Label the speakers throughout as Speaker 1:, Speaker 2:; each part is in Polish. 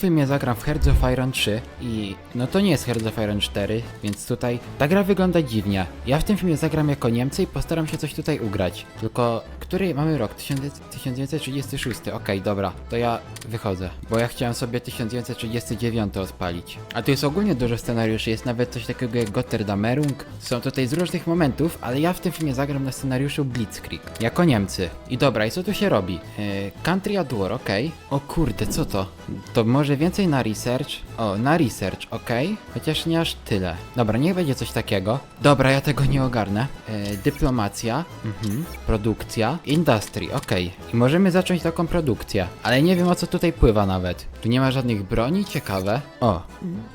Speaker 1: filmie zagram w Hearts of Iron 3 i no to nie jest Hearts of Iron 4, więc tutaj ta gra wygląda dziwnie. Ja w tym filmie zagram jako Niemcy i postaram się coś tutaj ugrać. Tylko, który mamy rok? 1000 1936. Okej, dobra, to ja wychodzę, bo ja chciałem sobie 1939 odpalić. A tu jest ogólnie dużo scenariuszy, jest nawet coś takiego jak Gotterdamerung. Są tutaj z różnych momentów, ale ja w tym filmie zagram na scenariuszu Blitzkrieg, jako Niemcy. I dobra, i co tu się robi? Yy, country at War, okej. O kurde, co to? To może więcej na research? O, na research, okej. Chociaż nie aż tyle. Dobra, niech będzie coś takiego. Dobra, ja tego nie ogarnę. Yy, dyplomacja, mhm. produkcja, industry, okej. I możemy zacząć taką produkcję. Ale nie wiem o co tutaj pływa nawet. Tu nie ma żadnych broni, ciekawe. O,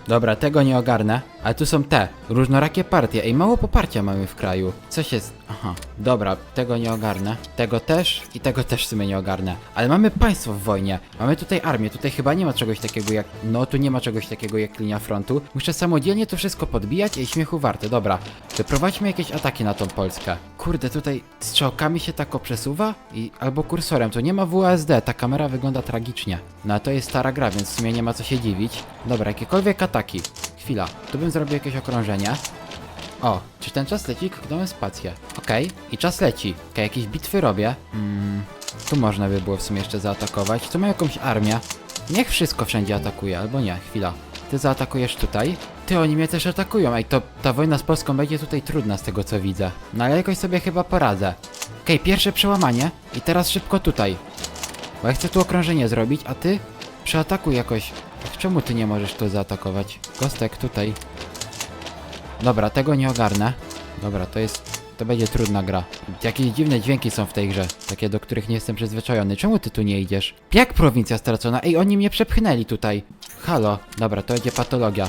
Speaker 1: dobra, tego nie ogarnę. Ale tu są te, różnorakie partie. Ej, mało poparcia mamy w kraju. Co się... z- Aha, dobra, tego nie ogarnę. Tego też i tego też w sumie nie ogarnę. Ale mamy państwo w wojnie. Mamy tutaj armię. Tutaj chyba nie ma czegoś takiego jak... No, tu nie ma czegoś takiego jak linia frontu. Muszę samodzielnie to wszystko podbijać i śmiechu warte. Dobra, wyprowadźmy jakieś ataki na tą Polskę. Kurde, tutaj strzałkami się tako przesuwa i albo kursorem. To nie ma WASD, ta kamera wygląda tragicznie. No, a to jest stara gra, więc w sumie nie ma co się dziwić. Dobra, jakiekolwiek ataki. Chwila, tu bym zrobił jakieś okrążenie. O, czy ten czas leci? Kliknąłem spację. Okej, i czas leci. Okej, jakieś bitwy robię. Mm, tu można by było w sumie jeszcze zaatakować. Tu mam jakąś armię. Niech wszystko wszędzie atakuje, albo nie, chwila. Ty zaatakujesz tutaj. Ty, oni mnie też atakują. Ej, to ta wojna z Polską będzie tutaj trudna z tego co widzę. No ale jakoś sobie chyba poradzę. Okej, pierwsze przełamanie. I teraz szybko tutaj. Bo ja chcę tu okrążenie zrobić, a ty przeatakuj jakoś. Czemu ty nie możesz tu zaatakować? Kostek tutaj. Dobra, tego nie ogarnę. Dobra, to jest... To będzie trudna gra. Jakieś dziwne dźwięki są w tej grze. Takie, do których nie jestem przyzwyczajony. Czemu ty tu nie idziesz? Jak prowincja stracona? Ej, oni mnie przepchnęli tutaj. Halo. Dobra, to będzie patologia.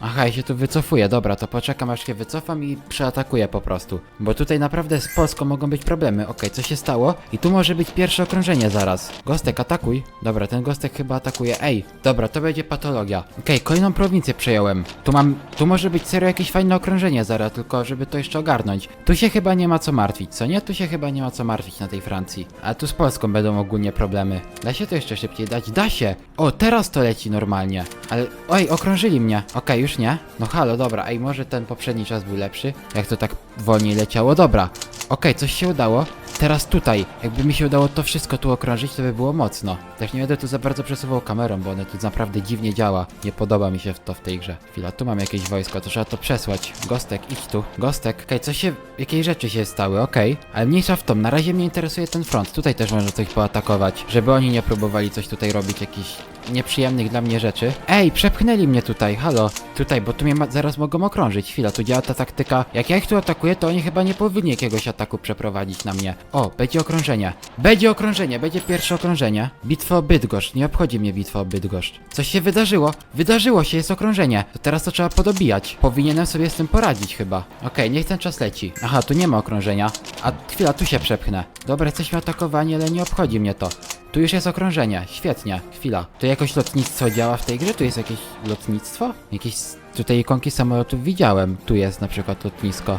Speaker 1: Aha, ja się tu wycofuję. Dobra, to poczekam aż się wycofam i przeatakuję po prostu. Bo tutaj naprawdę z Polską mogą być problemy. Okej, co się stało? I tu może być pierwsze okrążenie zaraz. Gostek, atakuj. Dobra, ten Gostek chyba atakuje. Ej, dobra, to będzie patologia. Okej, kolejną prowincję przejąłem. Tu mam, tu może być serio jakieś fajne okrążenie zaraz, tylko żeby to jeszcze ogarnąć. Tu się chyba nie ma co martwić, co nie? Tu się chyba nie ma co martwić na tej Francji. A tu z Polską będą ogólnie problemy. Da się to jeszcze szybciej dać? Da się! O, teraz to leci normalnie. Ale, oj, okrążyli mnie. Okej, już nie. No halo, dobra, ej, może ten poprzedni czas był lepszy? Jak to tak wolniej leciało? Dobra. Okej, coś się udało. Teraz tutaj, jakby mi się udało to wszystko tu okrążyć, to by było mocno. Też nie będę tu za bardzo przesuwał kamerą, bo one tu naprawdę dziwnie działa. Nie podoba mi się to w tej grze. Chwila, tu mam jakieś wojsko, to trzeba to przesłać. Gostek, idź tu. Gostek, okej, co się, jakieś rzeczy się stały, okej. Ale mniejsza w tom, na razie mnie interesuje ten front. Tutaj też można coś poatakować, żeby oni nie próbowali coś tutaj robić, jakichś nieprzyjemnych dla mnie rzeczy. Ej, przepchnęli mnie tutaj, halo. Tutaj, bo tu mnie zaraz mogą okrążyć. Chwila, tu działa ta taktyka. Jak ja ich tu atakuję, to oni chyba nie powinni jakiegoś ataku przeprowadzić na mnie. O, będzie okrążenie. Będzie okrążenie, będzie pierwsze okrążenie. Bitwa o Bydgoszcz, nie obchodzi mnie bitwa o Bydgoszcz. Coś się wydarzyło, wydarzyło się, jest okrążenie. To teraz to trzeba podobijać. Powinienem sobie z tym poradzić chyba. Okej, niech ten czas leci. Aha, tu nie ma okrążenia. A chwila, tu się przepchnę. Dobra, jesteśmy atakowani, ale nie obchodzi mnie to. Tu już jest okrążenie, świetnie. Chwila. Tu jakoś lotnictwo działa w tej grze? Tu jest jakieś lotnictwo? Jakieś tutaj ikonki samolotów widziałem. Tu jest na przykład lotnisko.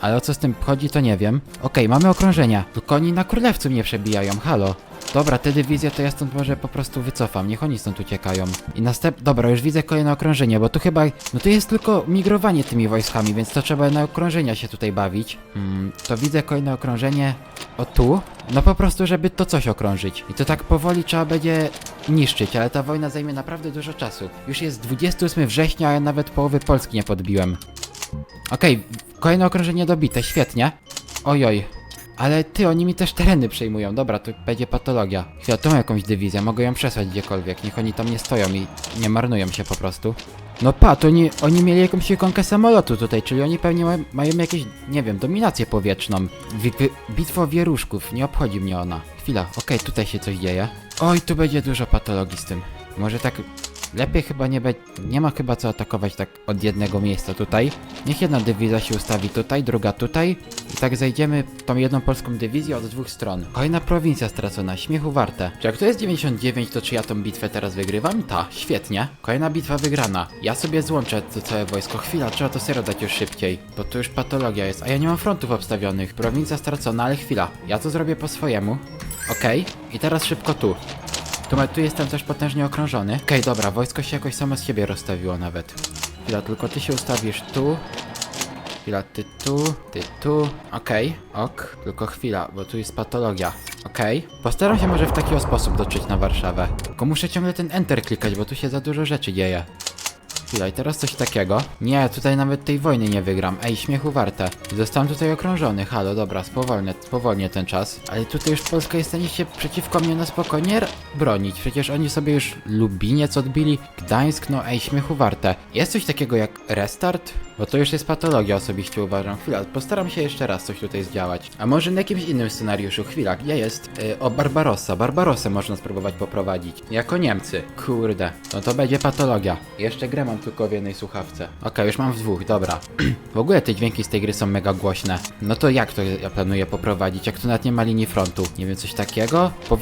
Speaker 1: Ale o co z tym chodzi, to nie wiem. Okej, mamy okrążenia. Tylko oni na królewcu mnie przebijają, halo. Dobra, te dywizje to ja stąd może po prostu wycofam, niech oni stąd uciekają. I następ... Dobra, już widzę kolejne okrążenie, bo tu chyba... No tu jest tylko migrowanie tymi wojskami, więc to trzeba na okrążenia się tutaj bawić. Hmm, to widzę kolejne okrążenie... O tu? No po prostu, żeby to coś okrążyć. I to tak powoli trzeba będzie niszczyć, ale ta wojna zajmie naprawdę dużo czasu. Już jest 28 września, a ja nawet połowy Polski nie podbiłem. Okej, kolejne okrążenie dobite, świetnie. Ojoj. Ale ty, oni mi też tereny przejmują. Dobra, tu będzie patologia. Chwila, tu mam jakąś dywizję, mogę ją przesłać gdziekolwiek. Niech oni tam nie stoją i nie marnują się po prostu. No pa, to oni, oni mieli jakąś ikonkę samolotu tutaj, czyli oni pewnie ma, mają jakieś, nie wiem, dominację powietrzną. Wi- wi- bitwa wieruszków, nie obchodzi mnie ona. Chwila, okej, tutaj się coś dzieje. Oj, tu będzie dużo patologii z tym. Może tak Lepiej chyba nie będzie. Nie ma chyba co atakować tak od jednego miejsca tutaj. Niech jedna dywizja się ustawi tutaj, druga tutaj. I tak zajdziemy tą jedną polską dywizję od dwóch stron. Kolejna prowincja stracona, śmiechu warte. Czy jak to jest 99, to czy ja tą bitwę teraz wygrywam? Ta, świetnie. Kolejna bitwa wygrana. Ja sobie złączę to całe wojsko. Chwila, trzeba to serio dać już szybciej. Bo to już patologia jest. A ja nie mam frontów obstawionych. Prowincja stracona, ale chwila. Ja to zrobię po swojemu. Okej. I teraz szybko tu. Tu, tu jestem też potężnie okrążony. Okej, dobra, wojsko się jakoś samo z siebie rozstawiło nawet. Chwila, tylko ty się ustawisz tu. Chwila, ty tu, ty tu. Okej, ok. Tylko chwila, bo tu jest patologia. Okej. Postaram się może w taki sposób dotrzeć na Warszawę. Tylko muszę ciągle ten enter klikać, bo tu się za dużo rzeczy dzieje. Chwila, teraz coś takiego. Nie, tutaj nawet tej wojny nie wygram. Ej, śmiechu warte. Zostałem tutaj okrążony. Halo, dobra, spowolnię, spowolnię ten czas. Ale tutaj już Polska jest w stanie się przeciwko mnie na spokojnie bronić. Przecież oni sobie już Lubiniec odbili. Gdańsk, no ej, śmiechu warte. Jest coś takiego jak restart? Bo to już jest patologia, osobiście uważam. Chwila, postaram się jeszcze raz coś tutaj zdziałać. A może na jakimś innym scenariuszu? Chwila, gdzie jest? Yy, o, Barbarossa. Barbarossę można spróbować poprowadzić. Jako Niemcy. Kurde. No to będzie patologia. Jeszcze grę mam tylko w jednej słuchawce. Okej, już mam w dwóch, dobra. w ogóle te dźwięki z tej gry są mega głośne. No to jak to ja planuję poprowadzić? Jak tu nawet nie ma linii frontu? Nie wiem, coś takiego? Po.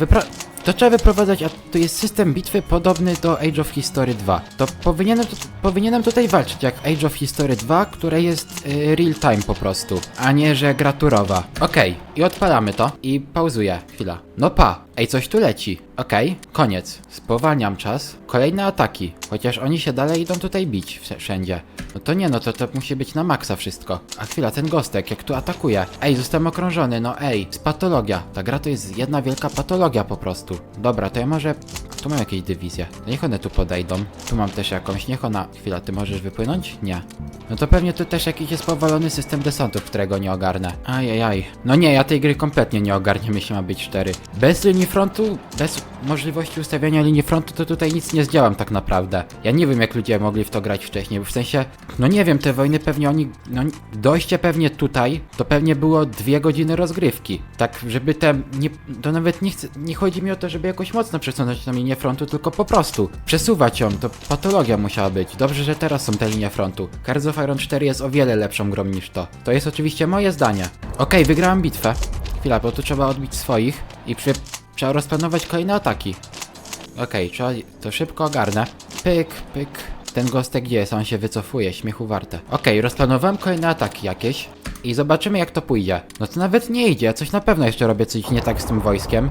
Speaker 1: To trzeba wyprowadzać, a to jest system bitwy podobny do Age of History 2. To powinienem, tu, powinienem tutaj walczyć jak Age of History 2, które jest y, real time po prostu, a nie że gra turowa. Okej, i odpalamy to i pauzuję. Chwila. No pa, ej coś tu leci. Okej, koniec. Spowalniam czas. Kolejne ataki, chociaż oni się dalej idą tutaj bić wsz- wszędzie. No to nie, no to to musi być na maksa wszystko. A chwila, ten gostek, jak tu atakuje. Ej, zostałem okrążony, no ej, z patologia. Ta gra to jest jedna wielka patologia po prostu. Dobra, to ja może... Tu mam jakieś dywizje. To niech one tu podejdą. Tu mam też jakąś, niech ona... Chwila, ty możesz wypłynąć? Nie. No to pewnie tu też jakiś jest powalony system desantów, którego nie ogarnę. Ajajaj. No nie, ja tej gry kompletnie nie ogarnię, jeśli ma być 4. Bez linii frontu, bez możliwości ustawiania linii frontu, to tutaj nic nie zdziałam tak naprawdę. Ja nie wiem, jak ludzie mogli w to grać wcześniej, bo w sensie, no nie wiem, te wojny pewnie oni, no dojście pewnie tutaj, to pewnie było dwie godziny rozgrywki. Tak, żeby te, nie, to nawet nie chcę, nie chodzi mi o to, żeby jakoś mocno przesunąć tą linię frontu, tylko po prostu przesuwać ją, to patologia musiała być. Dobrze, że teraz są te linie frontu. Cards of Iron 4 jest o wiele lepszą grą niż to. To jest oczywiście moje zdanie. Okej, wygrałem bitwę. Chwila, bo tu trzeba odbić swoich i przy, trzeba rozplanować kolejne ataki. Okej, trzeba to szybko ogarnę. Pyk, pyk. Ten gostek gdzie jest? On się wycofuje, śmiechu warte. Okej, rozplanowałem kolejne ataki jakieś. I zobaczymy jak to pójdzie. No to nawet nie idzie, coś na pewno jeszcze robię coś nie tak z tym wojskiem.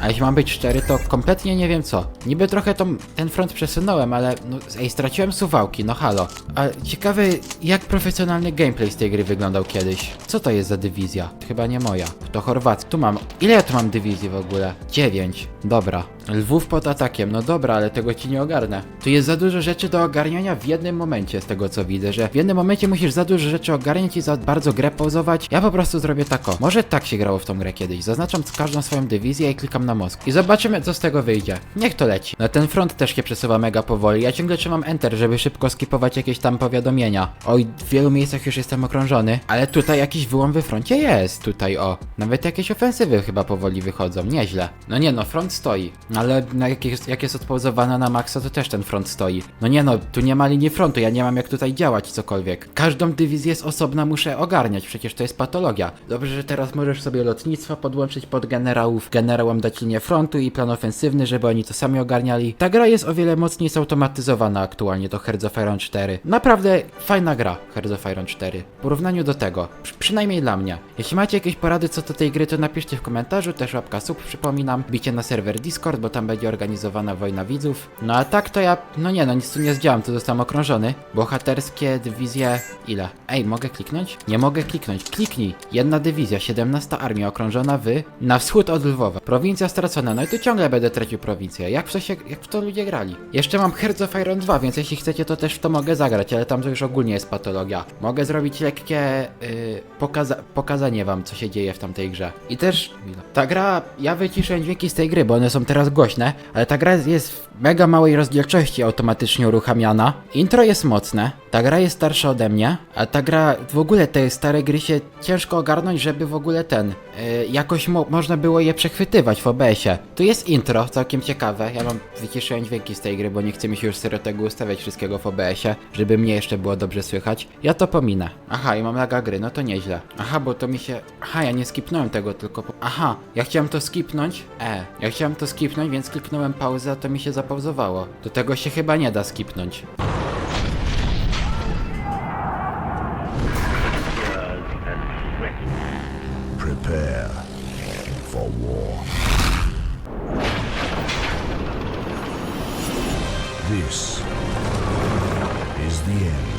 Speaker 1: A jeśli mam być szczery, to kompletnie nie wiem co. Niby trochę tą, ten front przesunąłem, ale no, ej, straciłem suwałki, no halo. A ciekawe, jak profesjonalny gameplay z tej gry wyglądał kiedyś. Co to jest za dywizja? Chyba nie moja. To chorwacki. Tu mam. Ile ja tu mam dywizji w ogóle? Dziewięć. Dobra. Lwów pod atakiem. No dobra, ale tego ci nie ogarnę. Tu jest za dużo rzeczy do ogarniania w jednym momencie, z tego co widzę, że w jednym momencie musisz za dużo rzeczy ogarniać i za bardzo grę pauzować. Ja po prostu zrobię tako. Może tak się grało w tą grę kiedyś. Zaznaczam każdą swoją dywizję i klikam na mózg. I zobaczymy, co z tego wyjdzie. Niech to leci. No ten front też się przesuwa mega powoli. Ja ciągle trzymam Enter, żeby szybko skipować jakieś tam powiadomienia. Oj, w wielu miejscach już jestem okrążony, ale tutaj jakiś wyłom we froncie jest. Tutaj o. Nawet jakieś ofensywy chyba powoli wychodzą. Nieźle. No nie no, front stoi. Ale na jak jest, jak jest odpouzowana na maksa, to też ten front stoi. No nie no, tu nie ma linii frontu, ja nie mam jak tutaj działać cokolwiek. Każdą dywizję z osobna muszę ogarniać, przecież to jest patologia. Dobrze, że teraz możesz sobie lotnictwa podłączyć pod generałów, generałom dać linię frontu i plan ofensywny, żeby oni to sami ogarniali. Ta gra jest o wiele mocniej zautomatyzowana aktualnie do Hearts of Iron 4. Naprawdę fajna gra Hearts of Iron 4. W porównaniu do tego, przy, przynajmniej dla mnie. Jeśli macie jakieś porady co do tej gry, to napiszcie w komentarzu, też łapka sub, przypominam. Bicie na serwer Discord, bo tam będzie organizowana wojna widzów. No a tak to ja, no nie no, nic tu nie zdziałam, tu zostałem okrążony. Bohaterskie dywizje, ile? Ej, mogę kliknąć? Nie mogę kliknąć. Kliknij. Jedna dywizja, 17 armia okrążona wy na wschód od Lwowa. Prowincja stracona, no i tu ciągle będę tracił prowincję. Jak w to, się, jak w to ludzie grali? Jeszcze mam Hearts of Iron 2, więc jeśli chcecie, to też w to mogę zagrać, ale tam to już ogólnie jest patologia. Mogę zrobić lekkie yy, pokaza pokazanie wam, co się dzieje w tamtej grze. I też ta gra, ja wyciszyłem dźwięki z tej gry, bo one są teraz głośne, ale ta gra jest mega małej rozdzielczości automatycznie uruchamiana. Intro jest mocne, ta gra jest starsza ode mnie, a ta gra, w ogóle te stare gry się ciężko ogarnąć, żeby w ogóle ten, yy, jakoś mo można było je przechwytywać w OBS-ie. Tu jest intro, całkiem ciekawe, ja mam, wyciszyłem dźwięki z tej gry, bo nie chce mi się już serio tego ustawiać wszystkiego w OBS-ie, żeby mnie jeszcze było dobrze słychać. Ja to pominę. Aha, i mam laga gry, no to nieźle. Aha, bo to mi się... Aha, ja nie skipnąłem tego, tylko... Aha, ja chciałem to skipnąć. E, ja chciałem to skipnąć, więc kliknąłem pauzę, a to mi się zapauzowało. Do tego się chyba nie da skipnąć.
Speaker 2: This is the end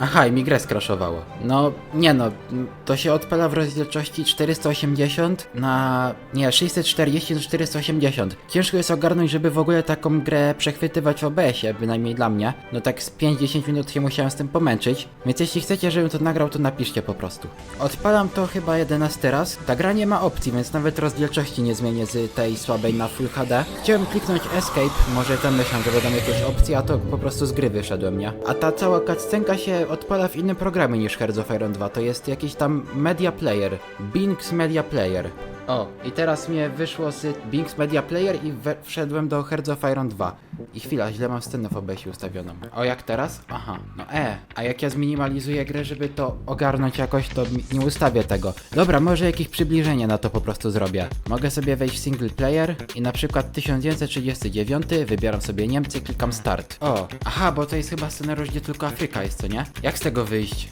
Speaker 1: Aha, i mi grę skraszowało. No, nie no, to się odpala w rozdzielczości 480 na... nie, 640 na 480. Ciężko jest ogarnąć, żeby w ogóle taką grę przechwytywać w OBS-ie, bynajmniej dla mnie. No tak z 5-10 minut się musiałem z tym pomęczyć, więc jeśli chcecie, żebym to nagrał, to napiszcie po prostu. Odpalam to chyba 11 raz. Ta gra nie ma opcji, więc nawet rozdzielczości nie zmienię z tej słabej na Full HD. Chciałem kliknąć Escape, może tam myślałem, że będą jakieś opcje, a to po prostu z gry wyszedłem, nie? A ta cała cutscenka się odpala w innym programie niż Hearts of Iron 2, to jest jakiś tam Media Player, Bing's Media Player. O, i teraz mnie wyszło z Bing's Media Player i we, wszedłem do Hearts of Iron 2. I chwila, źle mam scenę w OBS ustawioną. O, jak teraz? Aha, no e, a jak ja zminimalizuję grę, żeby to ogarnąć jakoś, to mi- nie ustawię tego. Dobra, może jakieś przybliżenie na to po prostu zrobię. Mogę sobie wejść w single player i na przykład 1939, wybieram sobie Niemcy, klikam start. O, aha, bo to jest chyba scenariusz, gdzie tylko Afryka jest, co nie? Jak z tego wyjść?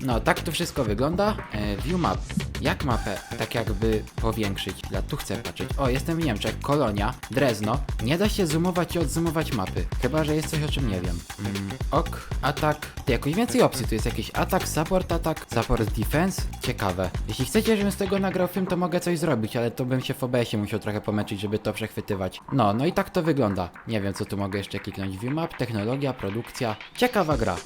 Speaker 1: No, tak to wszystko wygląda. E, view map. Jak mapę tak jakby powiększyć? Ja tu chcę patrzeć. O, jestem w Niemczech. Kolonia. Drezno. Nie da się zoomować i odzoomować mapy. Chyba, że jest coś o czym nie wiem. Mm, ok. Atak. Ty, jakoś więcej opcji. Tu jest jakiś atak, support, atak, support defense. Ciekawe. Jeśli chcecie, żebym z tego nagrał film, to mogę coś zrobić, ale to bym się w OBS-ie musiał trochę pomęczyć, żeby to przechwytywać. No, no i tak to wygląda. Nie wiem, co tu mogę jeszcze kliknąć. View map, technologia, produkcja. Ciekawa gra.